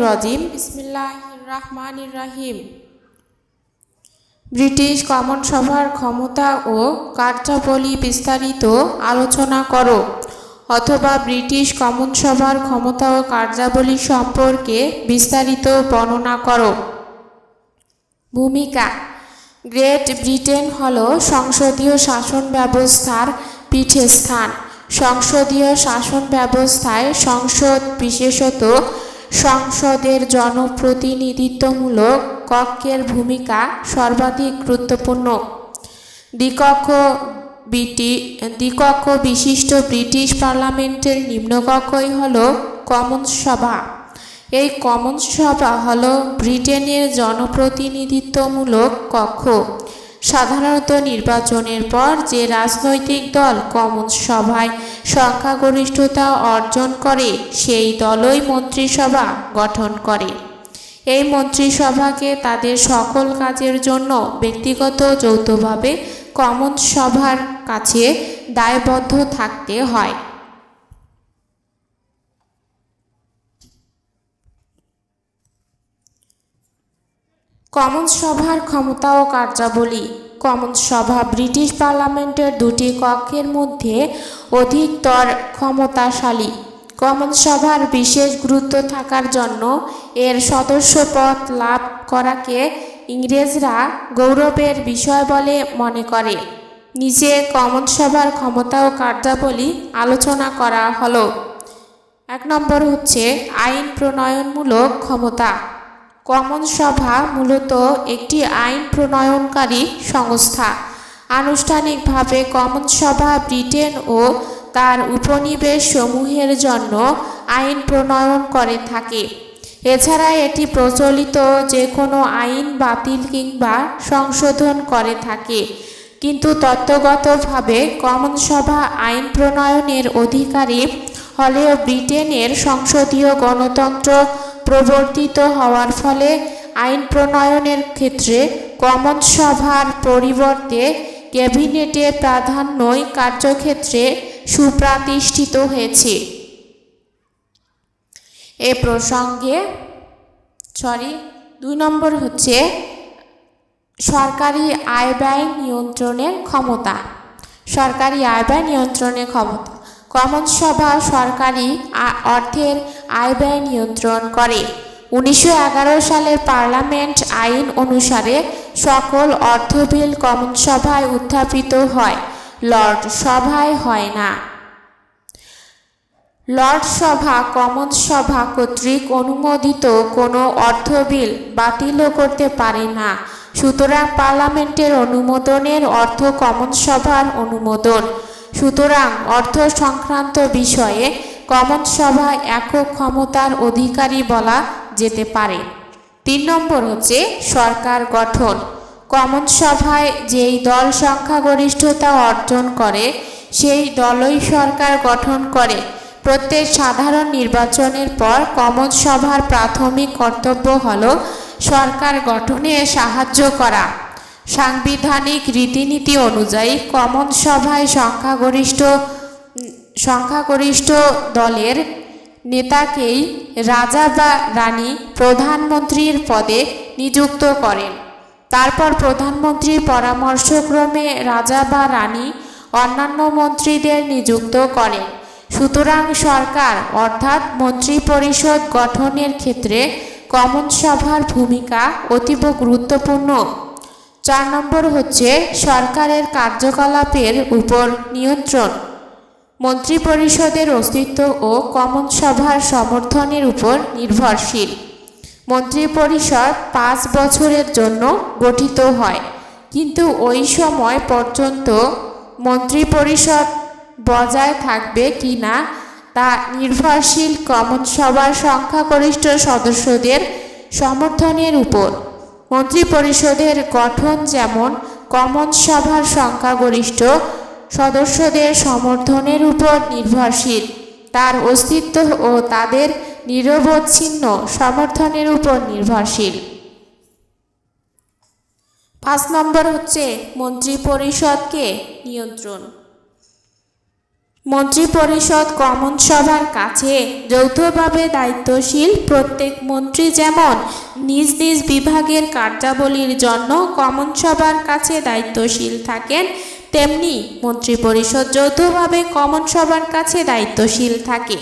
রাজিম। রহমানির রাহিম। British common সভার ক্ষমতা ও কার্যাবলী বিস্তারিত আলোচনা করো অথবা ব্রিটিশ কমন সভার ক্ষমতা ও কার্যাবলী সম্পর্কে বিস্তারিত বর্ণনা করো। ভূমিকা গ্রেট ব্রিটেন হল সংসদীয় শাসন ব্যবস্থার পীঠস্থান। সংসদীয় শাসন ব্যবস্থায় সংসদ বিশেষত সংসদের জনপ্রতিনিধিত্বমূলক কক্ষের ভূমিকা সর্বাধিক গুরুত্বপূর্ণ। দ্বিকক্ষ বিটি, দ্বিকক্ষ বিশিষ্ট ব্রিটিশ পার্লামেন্টের নিম্নকক্ষই হল কমন্স সভা। এই কমন্স সভা হল ব্রিটেনের জনপ্রতিনিধিত্বমূলক কক্ষ। সাধারণত নির্বাচনের পর যে রাজনৈতিক দল কমন্স সভায় সংখ্যাগরিষ্ঠতা অর্জন করে, সেই দলই মন্ত্রিসভা গঠন করে। এই মন্ত্রিসভাকে তাদের সকল কাজের জন্য ব্যক্তিগত যৌথভাবে কমন সভার কাছে দায়বদ্ধ থাকতে হয়। কমন্স সভার ক্ষমতা ও কার্যাবলী। কমন সভা ব্রিটিশ পার্লামেন্টের দুটি কক্ষের মধ্যে অধিকতর ক্ষমতাশালী। কমন সভার বিশেষ গুরুত্ব থাকার জন্য এর সদস্যপদ লাভ করাকে ইংরেজরা গৌরবের বিষয় বলে মনে করে। নিচে কমন্স সভার ক্ষমতা ও কার্যাবলী আলোচনা করা হলো। এক নম্বর হচ্ছে আইন প্রণয়নমূলক ক্ষমতা। কমন সভা মূলত একটি আইন প্রণয়নকারী সংস্থা। আনুষ্ঠানিকভাবে কমন সভা ব্রিটেন ও তার উপনিবেশ সমূহের জন্য আইন প্রণয়ন করে থাকে। এছাড়া এটি প্রচলিত যে কোনো আইন বাতিল কিংবা সংশোধন করে থাকে। কিন্তু তত্ত্বগতভাবে কমন সভা আইন প্রণয়নের অধিকারী হলেও ব্রিটেনের সংসদীয় গণতন্ত্র প্রবর্তিত হওয়ার ফলে আইন প্রণয়নের ক্ষেত্রে কমন সভার পরিবর্তে ক্যাবিনেটের প্রাধান্যই কার্যক্ষেত্রে সুপ্রাতিষ্ঠিত হয়েছে। এ প্রসঙ্গে সরি দুই নম্বর হচ্ছে সরকারি আয় ব্যয় নিয়ন্ত্রণের ক্ষমতা। সরকারি আয় ব্যয় নিয়ন্ত্রণের ক্ষমতা। কমন সভা সরকারি অর্থের আয় ব্যয় নিয়ন্ত্রণ করে। উনিশশো সালের পার্লামেন্ট আইন অনুসারে সকল অর্থ বিল কমন সভায় উত্থাপিত হয়। লর্ড সভায় হয় না। লর্ড সভা কমন সভা কর্তৃক অনুমোদিত কোনো অর্থ বিল বাতিলও করতে পারে না। সুতরাং পার্লামেন্টের অনুমোদনের অর্থ কমন সভার অনুমোদন। সুতরাং অর্থ সংক্রান্ত বিষয়ে কমন সভায় একক ক্ষমতার অধিকারী বলা যেতে পারে। তিন নম্বর হচ্ছে সরকার গঠন। কমন সভায় যেই দল সংখ্যাগরিষ্ঠতা অর্জন করে, সেই দলই সরকার গঠন করে। প্রত্যেক সাধারণ নির্বাচনের পর কমন সভার প্রাথমিক কর্তব্য হল সরকার গঠনে সাহায্য করা। সাংবিধানিক রীতিনীতি অনুযায়ী কমন সভায় সংখ্যাগরিষ্ঠ সংখ্যাগরিষ্ঠ দলের নেতাকেই রাজা বা রানী প্রধানমন্ত্রীর পদে নিযুক্ত করেন। তারপর প্রধানমন্ত্রীর পরামর্শক্রমে রাজা বা রানী অন্যান্য মন্ত্রীদের নিযুক্ত করেন। সুতরাং সরকার, অর্থাৎ মন্ত্রিপরিষদ গঠনের ক্ষেত্রে কমন সভার ভূমিকা অতীব গুরুত্বপূর্ণ। চার নম্বর হচ্ছে সরকারের কার্যকলাপের উপর নিয়ন্ত্রণ। মন্ত্রিপরিষদের অস্তিত্ব ও কমন সভার সমর্থনের উপর নির্ভরশীল। মন্ত্রিপরিষদ পাঁচ বছরের জন্য গঠিত হয়। কিন্তু ওই সময় পর্যন্ত মন্ত্রিপরিষদ বজায় থাকবে কি না, তা নির্ভরশীল কমন সভার সংখ্যাগরিষ্ঠ সদস্যদের সমর্থনের উপর। মন্ত্রিপরিষদের গঠন যেমন কমন সভার সংখ্যাগরিষ্ঠ, সদস্যদের সমর্থনের উপর নির্ভরশীল, তার অস্তিত্ব ও তাদের নিরবচ্ছিন্ন সমর্থনের উপর নির্ভরশীল। পাঁচ নম্বর হচ্ছে মন্ত্রিপরিষদকে নিয়ন্ত্রণ। মন্ত্রিপরিষদ কমন সভার কাছে যৌথভাবে দায়িত্বশীল প্রত্যেক মন্ত্রী যেমন নিজ নিজ বিভাগের কার্যাবলীর জন্য কমন সভার কাছে দায়িত্বশীল থাকেন, তেমনি মন্ত্রিপরিষদ যৌথভাবে কমন সভার কাছে দায়িত্বশীল থাকে।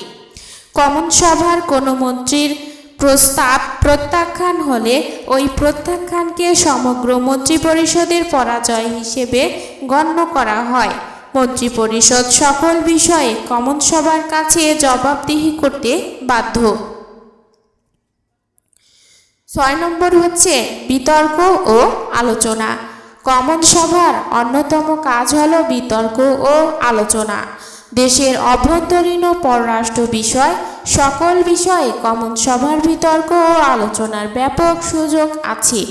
কমন সভার কোনো মন্ত্রীর প্রস্তাব প্রত্যাখ্যান হলে ওই প্রত্যাখ্যানকে সমগ্র মন্ত্রিপরিষদের পরাজয় হিসেবে গণ্য করা হয়। মন্ত্রিপরিষদ সকল বিষয়ে কমন সভার কাছে জবাবদিহি করতে বাধ্য। ছয় নম্বর হচ্ছে বিতর্ক ও আলোচনা। কমন সভার অন্যতম কাজ হল বিতর্ক ও আলোচনা। দেশের অভ্যন্তরীণ ও পররাষ্ট্র বিষয়, সকল বিষয়ে কমন সভার বিতর্ক ও আলোচনার ব্যাপক সুযোগ আছে।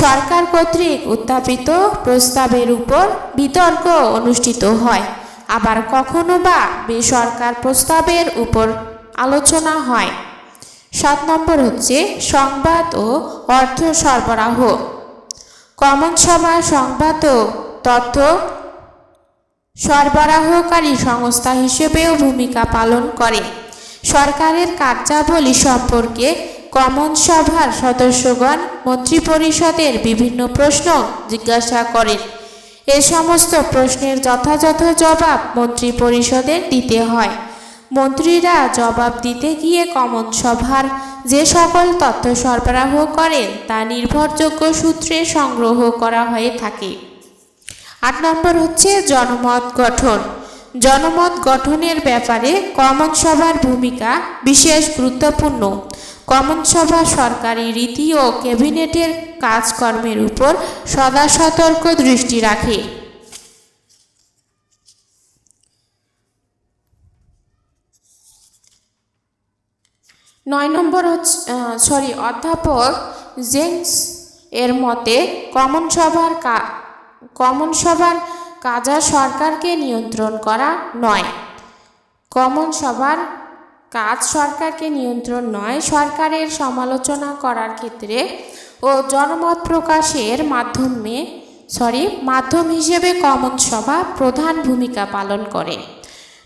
সরকার কর্তৃক উত্থাপিত প্রস্তাবের উপর বিতর্ক অনুষ্ঠিত হয়। আবার কখনো বা বেসরকার প্রস্তাবের উপর আলোচনা হয়। সাত নম্বর হচ্ছে সংবাদ ও অর্থ সরবরাহ। কমন সভা সংবাদ ও তথ্য সরবরাহকারী সংস্থা হিসেবেও ভূমিকা পালন করে। সরকারের কার্যাবলী সম্পর্কে কমন সভার সদস্যগণ মন্ত্রিপরিষদের বিভিন্ন প্রশ্ন জিজ্ঞাসা করেন। এ সমস্ত প্রশ্নের যথাযথ জবাব মন্ত্রিপরিষদের দিতে হয়। মন্ত্রীরা জবাব দিতে গিয়ে কমন সভার যে সকল তথ্য সরবরাহ করেন, তা নির্ভরযোগ্য সূত্রে সংগ্রহ করা হয়ে থাকে। আট নম্বর হচ্ছে জনমত গঠন। জনমত গঠনের ব্যাপারে কমন সভার ভূমিকা বিশেষ গুরুত্বপূর্ণ। কমন সভা সরকারি রীতি ও ক্যাবিনেটের কাজকর্মের উপর সদা সতর্ক দৃষ্টি রাখে। নয় নম্বর হচ্ছে সরি অধ্যাপক জেন্স এর মতে কমন সভার কমন সভার কাজা সরকারকে নিয়ন্ত্রণ করা নয়। কমন সভার কাজ সরকারকে নিয়ন্ত্রণ নয়, সরকারের সমালোচনা করার ক্ষেত্রে ও জনমত প্রকাশের মাধ্যমে সরি মাধ্যম হিসেবে কমন সভা প্রধান ভূমিকা পালন করে।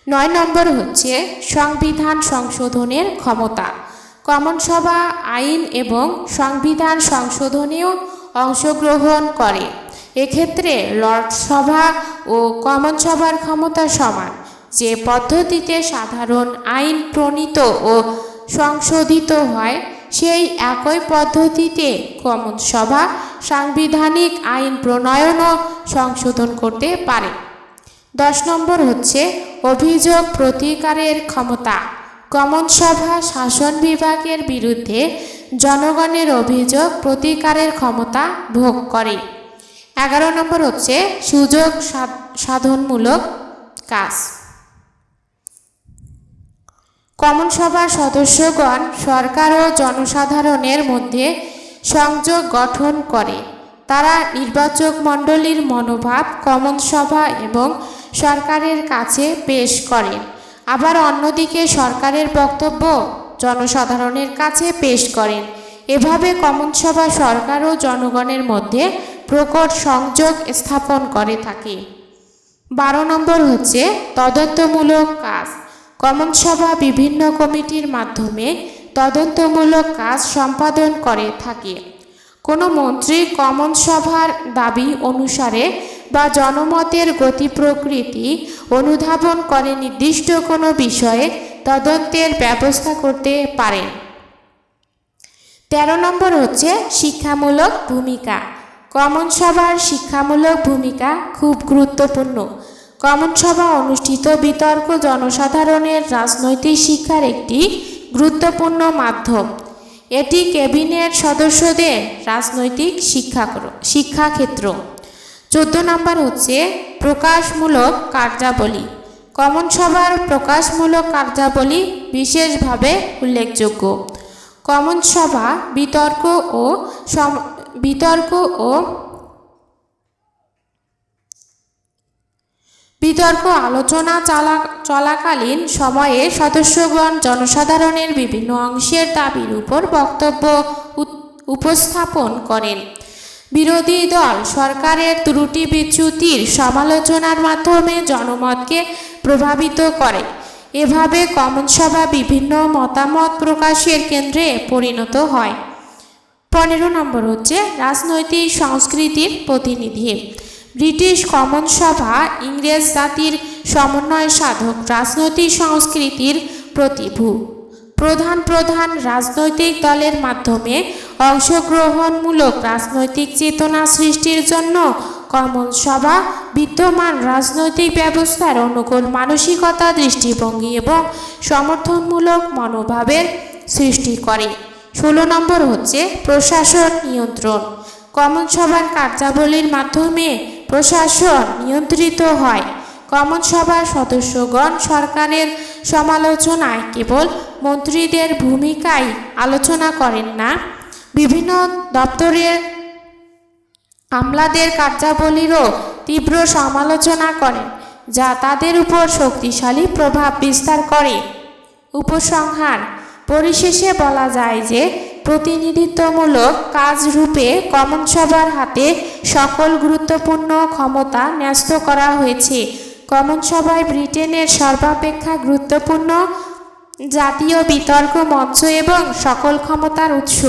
নয় নম্বর হচ্ছে সংবিধান সংশোধনের ক্ষমতা। কমন সভা আইন এবং সংবিধান সংশোধনেও অংশগ্রহণ করে। এক্ষেত্রে লর্ড সভা ও কমন সভার ক্ষমতা সমান। যে পদ্ধতিতে সাধারণ আইন প্রণীত ও সংশোধিত হয়, সেই একই পদ্ধতিতে কমন সভা, সাংবিধানিক আইন প্রণয়ন ও সংশোধন করতে পারে। দশ নম্বর হচ্ছে অভিযোগ প্রতিকারের ক্ষমতা। কমন সভা শাসন বিভাগের বিরুদ্ধে জনগণের অভিযোগ প্রতিকারের ক্ষমতা ভোগ করে। এগারো নম্বর হচ্ছে সুযোগ সাধনমূলক কাজ। কমন সভার সদস্যগণ সরকার ও জনসাধারণের মধ্যে সংযোগ গঠন করে। তারা নির্বাচক মণ্ডলীর মনোভাব কমন সভা এবং সরকারের কাছে পেশ করেন আবার অন্যদিকে সরকারের বক্তব্য জনসাধারণের কাছে পেশ করেন। এভাবে কমন সভা সরকার ও জনগণের মধ্যে প্রকট সংযোগ স্থাপন করে থাকে। বারো নম্বর হচ্ছে তদন্তমূলক কাজ। কমন সভা বিভিন্ন কমিটির মাধ্যমে তদন্তমূলক কাজ সম্পাদন করে থাকে। কোনো মন্ত্রী কমন সভার দাবি অনুসারে বা জনমতের গতি প্রকৃতি অনুধাবন করে নির্দিষ্ট কোনো বিষয়ে তদন্তের ব্যবস্থা করতে পারেন তেরো নম্বর হচ্ছে শিক্ষামূলক ভূমিকা। কমন সভার শিক্ষামূলক ভূমিকা খুব গুরুত্বপূর্ণ। কমন সভা অনুষ্ঠিত বিতর্ক জনসাধারণের রাজনৈতিক শিক্ষার একটি গুরুত্বপূর্ণ মাধ্যম। এটি ক্যাবিনেট সদস্যদের রাজনৈতিক শিক্ষা শিক্ষাক্ষেত্র চোদ্দ নম্বর হচ্ছে প্রকাশমূলক কার্যাবলী। কমন সভার প্রকাশমূলক কার্যাবলী বিশেষভাবে উল্লেখযোগ্য। কমন সভা বিতর্ক ও বিতর্ক ও বিতর্ক আলোচনা চালা, চলাকালীন সময়ে সদস্যগণ জনসাধারণের বিভিন্ন অংশের দাবির উপর বক্তব্য উপস্থাপন করেন। বিরোধী দল সরকারের ত্রুটি বিচ্যুতির সমালোচনার মাধ্যমে জনমতকে প্রভাবিত করে। এভাবে কমন সভা বিভিন্ন মতামত প্রকাশের কেন্দ্রে পরিণত হয়। পনেরো নম্বর হচ্ছে রাজনৈতিক সংস্কৃতির প্রতিনিধি। ব্রিটিশ কমন সভা ইংরেজ জাতির সমন্বয় সাধক রাজনৈতিক সংস্কৃতির প্রতিভূ। প্রধান প্রধান রাজনৈতিক দলের মাধ্যমে অংশগ্রহণমূলক রাজনৈতিক চেতনা সৃষ্টির জন্য কমন সভা বিদ্যমান রাজনৈতিক ব্যবস্থার অনুকূল মানসিকতা, দৃষ্টিভঙ্গি এবং সমর্থনমূলক মনোভাবের সৃষ্টি করে। ষোলো নম্বর হচ্ছে প্রশাসন নিয়ন্ত্রণ। কমন সভার কার্যাবলীর মাধ্যমে প্রশাসন নিয়ন্ত্রিত হয়। কমন সভার সদস্যগণ সরকারের সমালোচনায় কেবল মন্ত্রীদের ভূমিকায় আলোচনা করেন না। বিভিন্ন দপ্তরের আমলাদের কার্যাবলীরও তীব্র সমালোচনা করেন, যা তাদের উপর শক্তিশালী প্রভাব বিস্তার করে। উপসংহার, পরিশেষে বলা যায় যে প্রতিনিধিত্বমূলক কাজ রূপে কমন সভার হাতে সকল গুরুত্বপূর্ণ ক্ষমতা ন্যস্ত করা হয়েছে। কমন সভায় ব্রিটেনের সর্বাপেক্ষা গুরুত্বপূর্ণ জাতীয় বিতর্ক মঞ্চ এবং সকল ক্ষমতার উৎস।